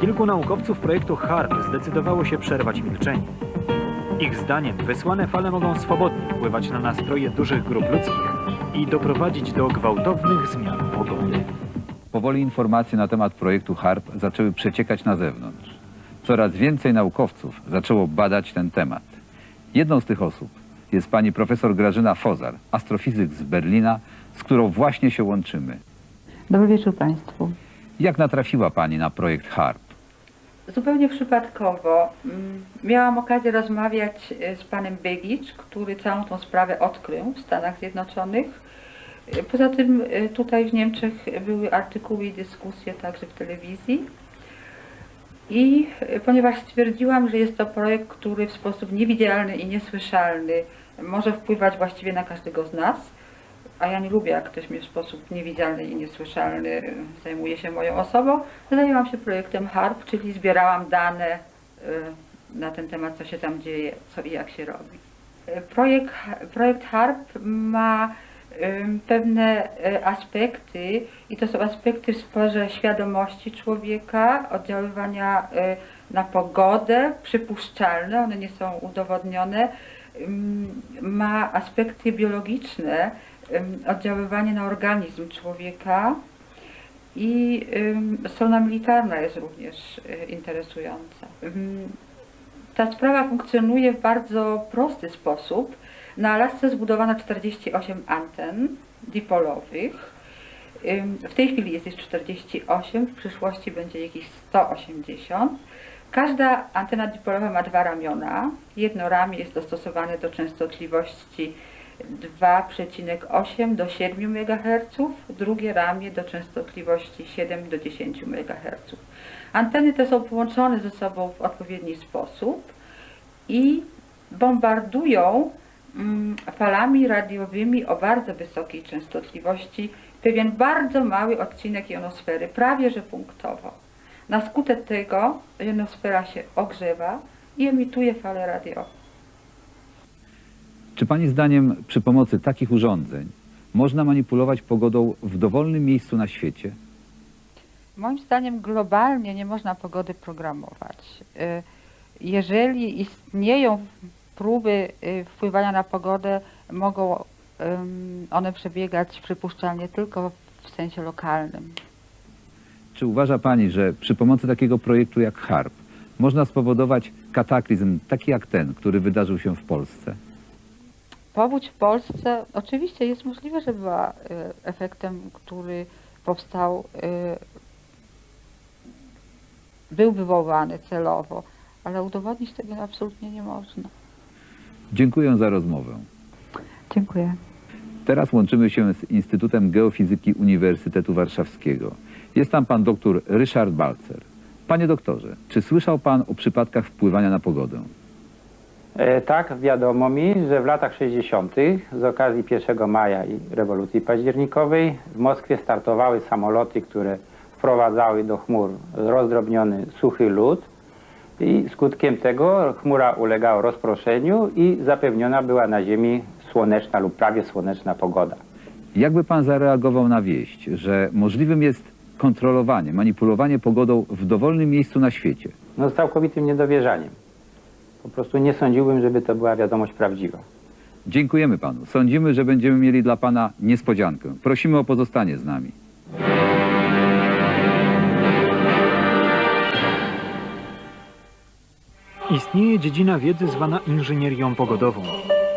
Kilku naukowców projektu HARP zdecydowało się przerwać milczenie. Ich zdaniem wysłane fale mogą swobodnie wpływać na nastroje dużych grup ludzkich i doprowadzić do gwałtownych zmian pogody. Powoli informacje na temat projektu HARP zaczęły przeciekać na zewnątrz. Coraz więcej naukowców zaczęło badać ten temat. Jedną z tych osób jest pani profesor Grażyna Fozar, astrofizyk z Berlina, z którą właśnie się łączymy. Dobry wieczór Państwu. Jak natrafiła pani na projekt HARP? Zupełnie przypadkowo mm, miałam okazję rozmawiać e, z panem Begicz, który całą tą sprawę odkrył w Stanach Zjednoczonych. E, Poza tym e, tutaj w Niemczech były artykuły i dyskusje także w telewizji. I ponieważ stwierdziłam, że jest to projekt, który w sposób niewidzialny i niesłyszalny może wpływać właściwie na każdego z nas, a ja nie lubię, jak ktoś mnie w sposób niewidzialny i niesłyszalny zajmuje się moją osobą, zajęłam się projektem HARP, czyli zbierałam dane e, na ten temat, co się tam dzieje, co i jak się robi. E, Projekt, projekt HARP ma pewne e, aspekty i to są aspekty w sferze świadomości człowieka, oddziaływania na pogodę, przypuszczalne, one nie są udowodnione. Ma aspekty biologiczne, oddziaływanie na organizm człowieka i strona militarna jest również e, interesująca. Ta sprawa funkcjonuje w bardzo prosty sposób. Na Alasce zbudowano 48 anten dipolowych. W tej chwili jest ich 48, w przyszłości będzie jakieś 180. Każda antena dipolowa ma dwa ramiona. Jedno ramię jest dostosowane do częstotliwości 2,8 do 7 MHz, drugie ramię do częstotliwości 7 do 10 MHz. Anteny te są połączone ze sobą w odpowiedni sposób i bombardują mm, falami radiowymi o bardzo wysokiej częstotliwości pewien bardzo mały odcinek jonosfery, prawie że punktowo. Na skutek tego jonosfera się ogrzewa i emituje fale radiowe. Czy pani zdaniem przy pomocy takich urządzeń można manipulować pogodą w dowolnym miejscu na świecie? Moim zdaniem globalnie nie można pogody programować. Y, Jeżeli istnieją próby y, wpływania na pogodę, mogą one przebiegać przypuszczalnie tylko w sensie lokalnym. Czy uważa pani, że przy pomocy takiego projektu jak HARP można spowodować kataklizm taki jak ten, który wydarzył się w Polsce? Powódź w Polsce oczywiście jest możliwe, że była y, efektem, który powstał, y, był wywołany celowo, ale udowodnić tego absolutnie nie można. Dziękuję za rozmowę. Dziękuję. Teraz łączymy się z Instytutem Geofizyki Uniwersytetu Warszawskiego. Jest tam pan doktor Ryszard Balcer. Panie doktorze, czy słyszał pan o przypadkach wpływania na pogodę? E, Tak, wiadomo mi, że w latach 60. z okazji 1 maja i rewolucji październikowej w Moskwie startowały samoloty, które wprowadzały do chmur rozdrobniony suchy lód i skutkiem tego chmura ulegała rozproszeniu i zapewniona była na Ziemi słoneczna lub prawie słoneczna pogoda. Jakby pan zareagował na wieść, że możliwym jest kontrolowanie, manipulowanie pogodą w dowolnym miejscu na świecie? No z całkowitym niedowierzaniem. Po prostu nie sądziłbym, żeby to była wiadomość prawdziwa. Dziękujemy panu. Sądzimy, że będziemy mieli dla pana niespodziankę. Prosimy o pozostanie z nami. Istnieje dziedzina wiedzy zwana inżynierią pogodową.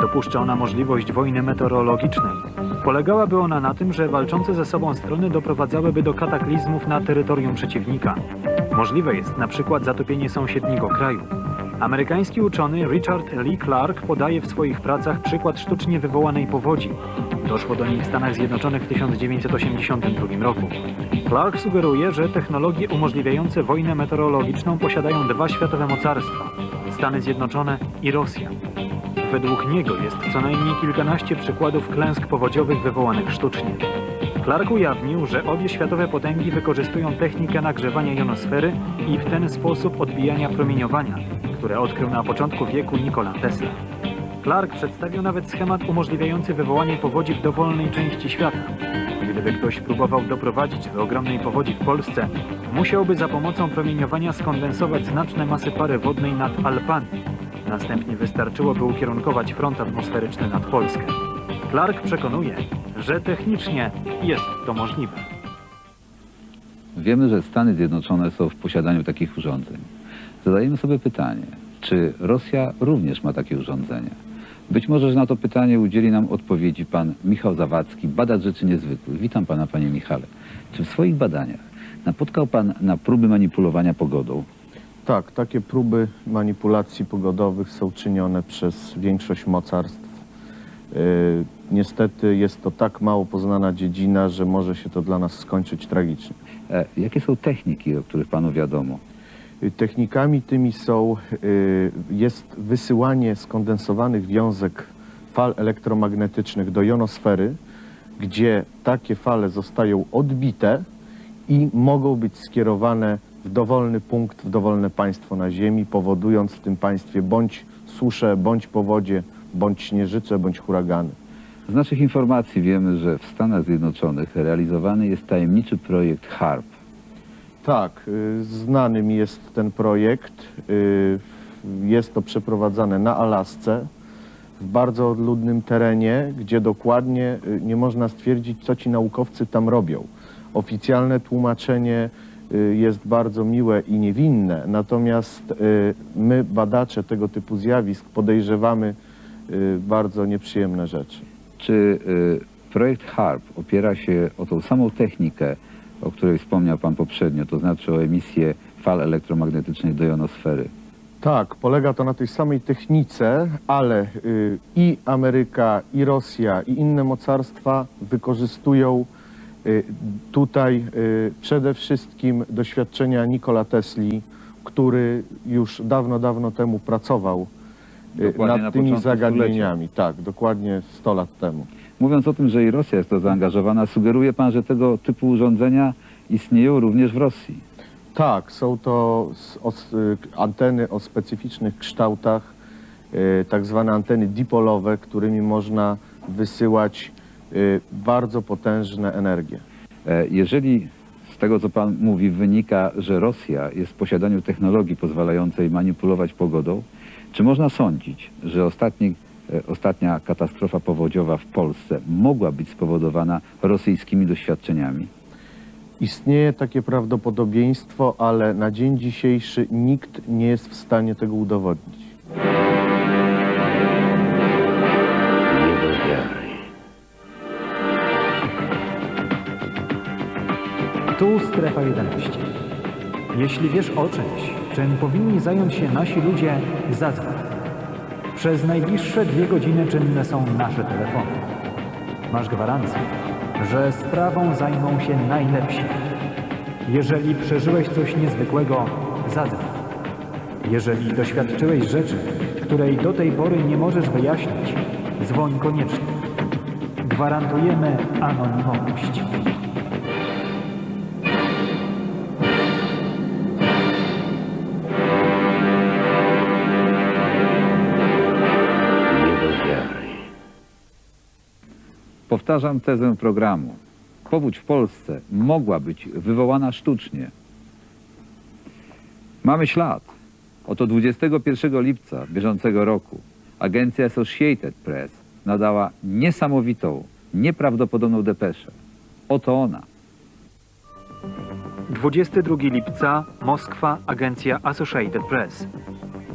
Dopuszcza ona możliwość wojny meteorologicznej. Polegałaby ona na tym, że walczące ze sobą strony doprowadzałyby do kataklizmów na terytorium przeciwnika. Możliwe jest na przykład zatopienie sąsiedniego kraju. Amerykański uczony Richard Lee Clark podaje w swoich pracach przykład sztucznie wywołanej powodzi. Doszło do niej w Stanach Zjednoczonych w 1982 roku. Clark sugeruje, że technologie umożliwiające wojnę meteorologiczną posiadają dwa światowe mocarstwa Stany Zjednoczone i Rosja. Według niego jest co najmniej kilkanaście przykładów klęsk powodziowych wywołanych sztucznie. Clark ujawnił, że obie światowe potęgi wykorzystują technikę nagrzewania jonosfery i w ten sposób odbijania promieniowania, które odkrył na początku wieku Nikola Tesla. Clark przedstawił nawet schemat umożliwiający wywołanie powodzi w dowolnej części świata. Gdyby ktoś próbował doprowadzić do ogromnej powodzi w Polsce, musiałby za pomocą promieniowania skondensować znaczne masy pary wodnej nad Alpami. Następnie wystarczyłoby ukierunkować front atmosferyczny nad Polskę. Clark przekonuje, że technicznie jest to możliwe. Wiemy, że Stany Zjednoczone są w posiadaniu takich urządzeń. Zadajemy sobie pytanie, czy Rosja również ma takie urządzenia? Być może, że na to pytanie udzieli nam odpowiedzi pan Michał Zawadzki, badacz rzeczy niezwykłych. Witam pana, panie Michale. Czy w swoich badaniach napotkał pan na próby manipulowania pogodą? Tak, takie próby manipulacji pogodowych są czynione przez większość mocarstw. Yy, niestety jest to tak mało poznana dziedzina, że może się to dla nas skończyć tragicznie. E, jakie są techniki, o których panu wiadomo? Technikami tymi są, yy, jest wysyłanie skondensowanych wiązek fal elektromagnetycznych do jonosfery, gdzie takie fale zostają odbite i mogą być skierowane w dowolny punkt, w dowolne państwo na Ziemi, powodując w tym państwie bądź susze, bądź powodzie, bądź śnieżyce, bądź huragany. Z naszych informacji wiemy, że w Stanach Zjednoczonych realizowany jest tajemniczy projekt HARP. Tak, y, znany mi jest ten projekt. Y, Jest to przeprowadzane na Alasce, w bardzo odludnym terenie, gdzie dokładnie y, nie można stwierdzić, co ci naukowcy tam robią. Oficjalne tłumaczenie jest bardzo miłe i niewinne, natomiast my, badacze tego typu zjawisk, podejrzewamy bardzo nieprzyjemne rzeczy. Czy projekt HARP opiera się o tą samą technikę, o której wspomniał pan poprzednio, to znaczy o emisję fal elektromagnetycznych do jonosfery? Tak, polega to na tej samej technice, ale y, i Ameryka, i Rosja, i inne mocarstwa wykorzystują y, tutaj y, przede wszystkim doświadczenia Nikola Tesli, który już dawno, dawno temu pracował y, Dokładnie nad tymi zagadnieniami. Tak, dokładnie 100 lat temu. Mówiąc o tym, że i Rosja jest to zaangażowana, sugeruje pan, że tego typu urządzenia istnieją również w Rosji. Tak, są to anteny o specyficznych kształtach, y, tak zwane anteny dipolowe, którymi można wysyłać y, bardzo potężne energie. E, Jeżeli z tego, co pan mówi, wynika, że Rosja jest w posiadaniu technologii pozwalającej manipulować pogodą, czy można sądzić, że ostatni, e, ostatnia katastrofa powodziowa w Polsce mogła być spowodowana rosyjskimi doświadczeniami? Istnieje takie prawdopodobieństwo, ale na dzień dzisiejszy nikt nie jest w stanie tego udowodnić. Tu strefa 11. Jeśli wiesz o czymś, czym powinni zająć się nasi ludzie, zadzwoń. Przez najbliższe dwie godziny czynne są nasze telefony. Masz gwarancję, że sprawą zajmą się najlepsi. Jeżeli przeżyłeś coś niezwykłego, zadzwoń. Jeżeli doświadczyłeś rzeczy, której do tej pory nie możesz wyjaśnić, dzwoń koniecznie. Gwarantujemy anonimowość. Powtarzam tezę programu. Powódź w Polsce mogła być wywołana sztucznie. Mamy ślad. Oto 21 lipca bieżącego roku agencja Associated Press nadała niesamowitą, nieprawdopodobną depeszę. Oto ona. 22 lipca, Moskwa, agencja Associated Press.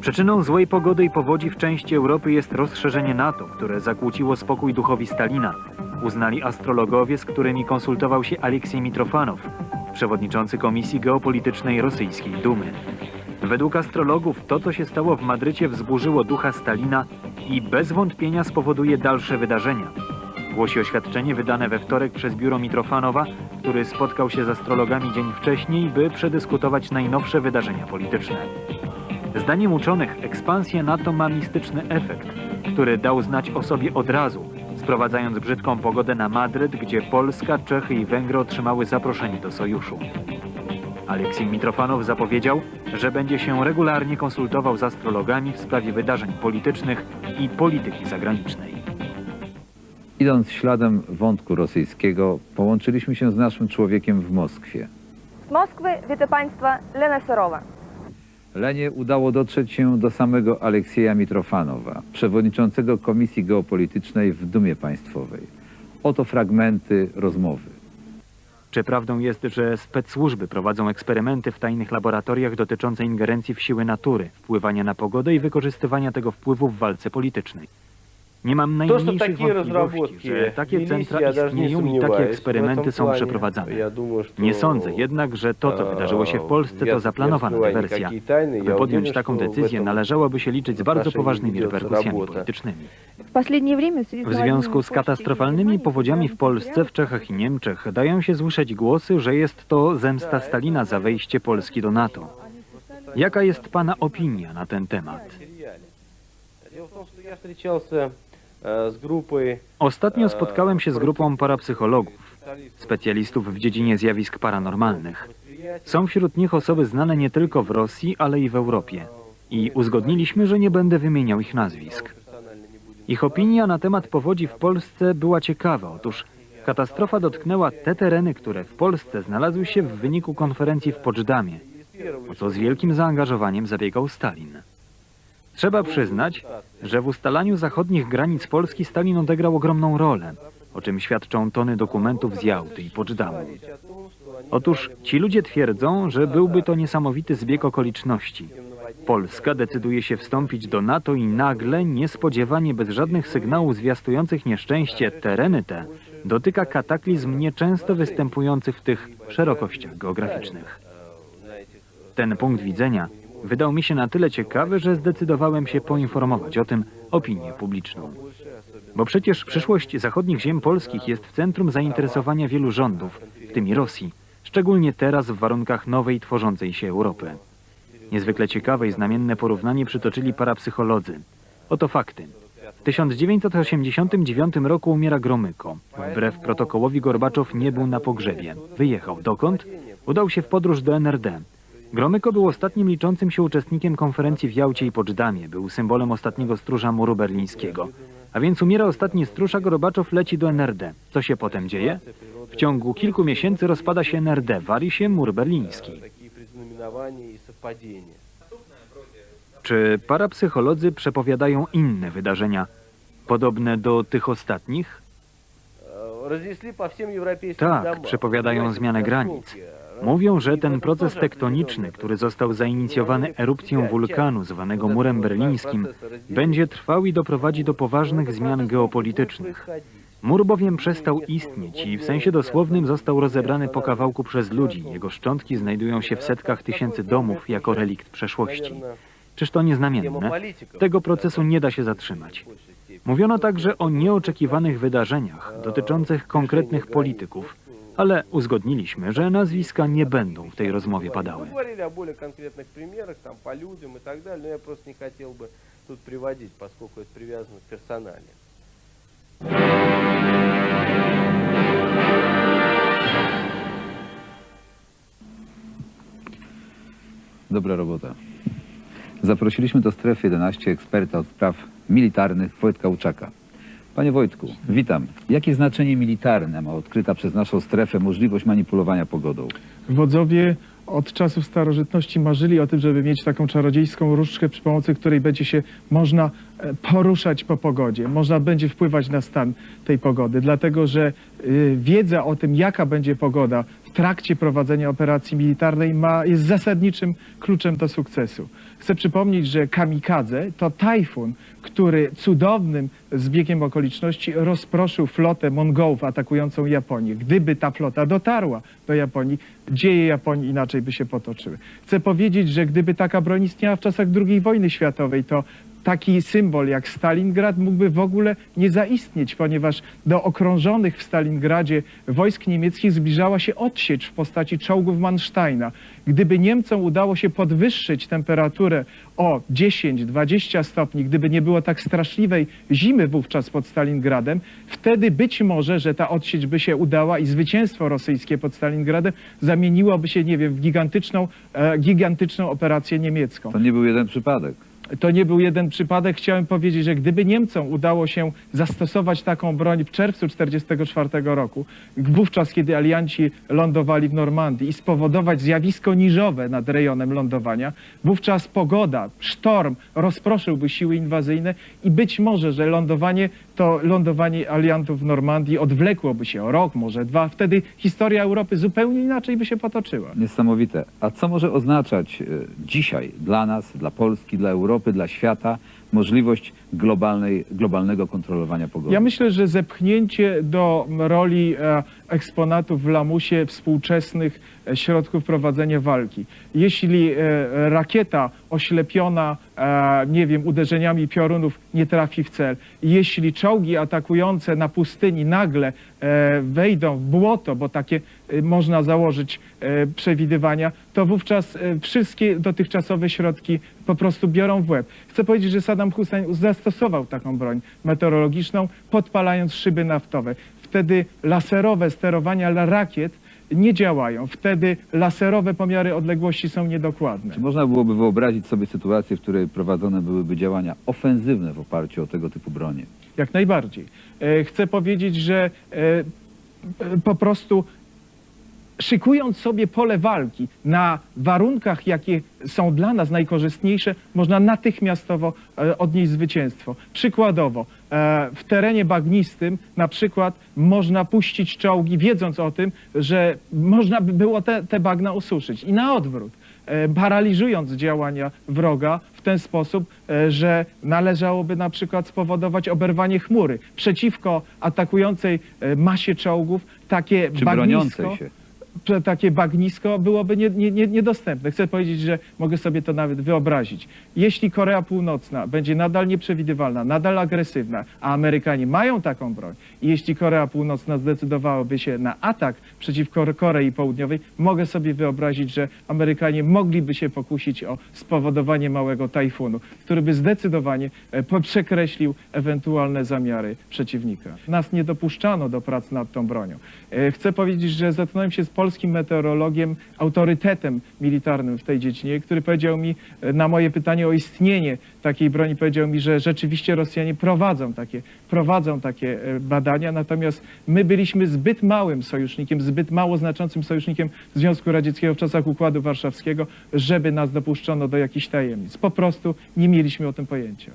Przyczyną złej pogody i powodzi w części Europy jest rozszerzenie NATO, które zakłóciło spokój duchowi Stalina, uznali astrologowie, z którymi konsultował się Aleksiej Mitrofanow, przewodniczący Komisji Geopolitycznej Rosyjskiej Dumy. Według astrologów to, co się stało w Madrycie, wzburzyło ducha Stalina i bez wątpienia spowoduje dalsze wydarzenia. Głosi oświadczenie wydane we wtorek przez biuro Mitrofanowa, który spotkał się z astrologami dzień wcześniej, by przedyskutować najnowsze wydarzenia polityczne. Zdaniem uczonych ekspansja NATO ma mistyczny efekt, który dał znać o sobie od razu, sprowadzając brzydką pogodę na Madryt, gdzie Polska, Czechy i Węgry otrzymały zaproszenie do sojuszu. Aleksiej Mitrofanow zapowiedział, że będzie się regularnie konsultował z astrologami w sprawie wydarzeń politycznych i polityki zagranicznej. Idąc śladem wątku rosyjskiego, połączyliśmy się z naszym człowiekiem w Moskwie. Z Moskwy witam Państwa Lena Serowa. Lenie udało dotrzeć się do samego Aleksieja Mitrofanowa, przewodniczącego Komisji Geopolitycznej w Dumie Państwowej. Oto fragmenty rozmowy. Czy prawdą jest, że specsłużby prowadzą eksperymenty w tajnych laboratoriach dotyczące ingerencji w siły natury, wpływania na pogodę i wykorzystywania tego wpływu w walce politycznej? Nie mam To, что najmniejszych такие wątpliwości, разработки że takie велись, centra я даже не istnieją i сомневаюсь takie в eksperymenty этом są плане. przeprowadzane. Я думаю, что, Nie sądzę jednak, że to, co e, wydarzyło się w Polsce, to я zaplanowana не раскрываю dywersja. никакие тайны. Я By podjąć уверен, taką что в decyzję этом należałoby się liczyć z bardzo отношении poważnymi ведется reperkusjami работа. politycznymi. W последнее время в связи W с związku z katastrofalnymi powodziami w Polsce, w Czechach i Niemczech dają się słyszeć głosy, że jest to zemsta Stalina za wejście Polski do NATO. Jaka jest Pana opinia na ten temat? Дело в том, что я встречался E, z grupy. Ostatnio e, spotkałem się z grupą parapsychologów, specjalistów w dziedzinie zjawisk paranormalnych. Są wśród nich osoby znane nie tylko w Rosji, ale i w Europie. I uzgodniliśmy, że nie będę wymieniał ich nazwisk. Ich opinia na temat powodzi w Polsce była ciekawa. Otóż katastrofa dotknęła te tereny, które w Polsce znalazły się w wyniku konferencji w Poczdamie, o co z wielkim zaangażowaniem zabiegał Stalin. Trzeba przyznać, że w ustalaniu zachodnich granic Polski Stalin odegrał ogromną rolę, o czym świadczą tony dokumentów z Jałty i Poczdamу. Otóż ci ludzie twierdzą, że byłby to niesamowity zbieg okoliczności. Polska decyduje się wstąpić do NATO i nagle, niespodziewanie, bez żadnych sygnałów zwiastujących nieszczęście, tereny te dotyka kataklizm nieczęsto występujący w tych szerokościach geograficznych. Ten punkt widzenia wydał mi się na tyle ciekawy, że zdecydowałem się poinformować o tym opinię publiczną. Bo przecież przyszłość zachodnich ziem polskich jest w centrum zainteresowania wielu rządów, w tym i Rosji, szczególnie teraz w warunkach nowej tworzącej się Europy. Niezwykle ciekawe i znamienne porównanie przytoczyli parapsycholodzy. Oto fakty. W 1989 roku umiera Gromyko. Wbrew protokołowi Gorbaczow nie był na pogrzebie. Wyjechał. Dokąd? Udał się w podróż do NRD. Gromyko był ostatnim liczącym się uczestnikiem konferencji w Jałcie i Poczdamie. Był symbolem ostatniego stróża muru berlińskiego. A więc umiera ostatni stróż, a Gorobaczow leci do NRD. Co się potem dzieje? W ciągu kilku miesięcy rozpada się NRD, wali się mur berliński. Czy parapsycholodzy przepowiadają inne wydarzenia, podobne do tych ostatnich? Tak, przepowiadają zmianę granic. Mówią, że ten proces tektoniczny, który został zainicjowany erupcją wulkanu zwanego Murem Berlińskim, będzie trwał i doprowadzi do poważnych zmian geopolitycznych. Mur bowiem przestał istnieć i w sensie dosłownym został rozebrany po kawałku przez ludzi. Jego szczątki znajdują się w setkach tysięcy domów jako relikt przeszłości. Czyż to nieznamienne? Tego procesu nie da się zatrzymać. Mówiono także o nieoczekiwanych wydarzeniach dotyczących konkretnych polityków, ale uzgodniliśmy, że nazwiska nie będą w tej rozmowie padały. Мы говорили о более конкретных примерах, там, по людям и так далее, но я просто не хотел бы тут приводить, поскольку это привязано к персонале. Dobra robota. Zaprosiliśmy do strefy 11 eksperta od spraw militarnych Wojtka Łuczaka. Panie Wojtku, witam. Jakie znaczenie militarne ma odkryta przez naszą strefę możliwość manipulowania pogodą? Wodzowie od czasów starożytności marzyli o tym, żeby mieć taką czarodziejską różdżkę, przy pomocy której będzie się można e, poruszać po pogodzie, można będzie wpływać na stan tej pogody, dlatego że y, wiedza o tym, jaka będzie pogoda w trakcie prowadzenia operacji militarnej ma, jest zasadniczym kluczem do sukcesu. Chcę przypomnieć, że kamikadze to tajfun, który cudownym zbiegiem okoliczności rozproszył flotę Mongołów atakującą Japonię. Gdyby ta flota dotarła do Japonii, dzieje Japonii inaczej by się potoczyły. Chcę powiedzieć, że gdyby taka broń istniała w czasach II wojny światowej, to taki symbol jak Stalingrad mógłby w ogóle nie zaistnieć, ponieważ do okrążonych w Stalingradzie wojsk niemieckich zbliżała się odsiecz w postaci czołgów Mansteina. Gdyby Niemcom udało się podwyższyć temperaturę o 10-20 stopni, gdyby nie było tak straszliwej zimy wówczas pod Stalingradem, wtedy być może, że ta odsiecz by się udała i zwycięstwo rosyjskie pod Stalingradem zamieniłoby się, nie wiem, w gigantyczną, e, gigantyczną operację niemiecką. To nie był jeden przypadek. To nie był jeden przypadek. Chciałem powiedzieć, że gdyby Niemcom udało się zastosować taką broń w czerwcu 1944 roku, wówczas kiedy alianci lądowali w Normandii i spowodować zjawisko niżowe nad rejonem lądowania, wówczas pogoda, sztorm rozproszyłby siły inwazyjne i być może, że lądowanie to lądowanie aliantów w Normandii odwlekłoby się o rok, może dwa. Wtedy historia Europy zupełnie inaczej by się potoczyła. Niesamowite. A co może oznaczać e, dzisiaj dla nas, dla Polski, dla Europy, dla świata możliwość globalnej, globalnego kontrolowania pogody? Ja myślę, że zepchnięcie do roli e, eksponatów w lamusie współczesnych e, środków prowadzenia walki. Jeśli e, rakieta oślepiona, e, nie wiem, uderzeniami piorunów nie trafi w cel, jeśli czołgi atakujące na pustyni nagle e, wejdą w błoto, bo takie e, można założyć przewidywania, to wówczas wszystkie dotychczasowe środki po prostu biorą w łeb. Chcę powiedzieć, że Saddam Hussein zastosował taką broń meteorologiczną, podpalając szyby naftowe. Wtedy laserowe sterowania rakiet nie działają. Wtedy laserowe pomiary odległości są niedokładne. Czy można byłoby wyobrazić sobie sytuację, w której prowadzone byłyby działania ofensywne w oparciu o tego typu bronie? Jak najbardziej. E, Chcę powiedzieć, że e, e, po prostu szykując sobie pole walki na warunkach, jakie są dla nas najkorzystniejsze, można natychmiastowo e, odnieść zwycięstwo. Przykładowo, e, w terenie bagnistym na przykład można puścić czołgi, wiedząc o tym, że można by było te, te bagna ususzyć. I na odwrót e, paraliżując działania wroga w ten sposób, że należałoby na przykład spowodować oberwanie chmury przeciwko atakującej masie czołgów takie Czy bagnisko, broniącej się? Takie bagnisko byłoby nie, nie, nie, niedostępne. Chcę powiedzieć, że mogę sobie to nawet wyobrazić. Jeśli Korea Północna będzie nadal nieprzewidywalna, nadal agresywna, a Amerykanie mają taką broń, i jeśli Korea Północna zdecydowałaby się na atak przeciwko Korei Południowej, mogę sobie wyobrazić, że Amerykanie mogliby się pokusić o spowodowanie małego tajfunu, który by zdecydowanie e, przekreślił ewentualne zamiary przeciwnika. Nas nie dopuszczano do prac nad tą bronią. E, Chcę powiedzieć, że zetknąłem się z polskim meteorologiem, autorytetem militarnym w tej dziedzinie, który powiedział mi e, na moje pytanie o istnienie takiej broni, powiedział mi, że rzeczywiście Rosjanie prowadzą takie, prowadzą takie e, badania, natomiast my byliśmy zbyt małym sojusznikiem, zbyt mało znaczącym sojusznikiem Związku Radzieckiego w czasach Układu Warszawskiego, żeby nas dopuszczono do jakichś tajemnic. Po prostu nie mieliśmy o tym pojęcia.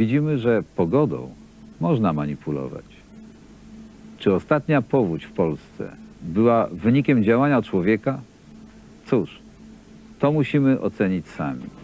Widzimy, że pogodą można manipulować. Czy ostatnia powódź w Polsce była wynikiem działania człowieka? Cóż, to musimy ocenić sami.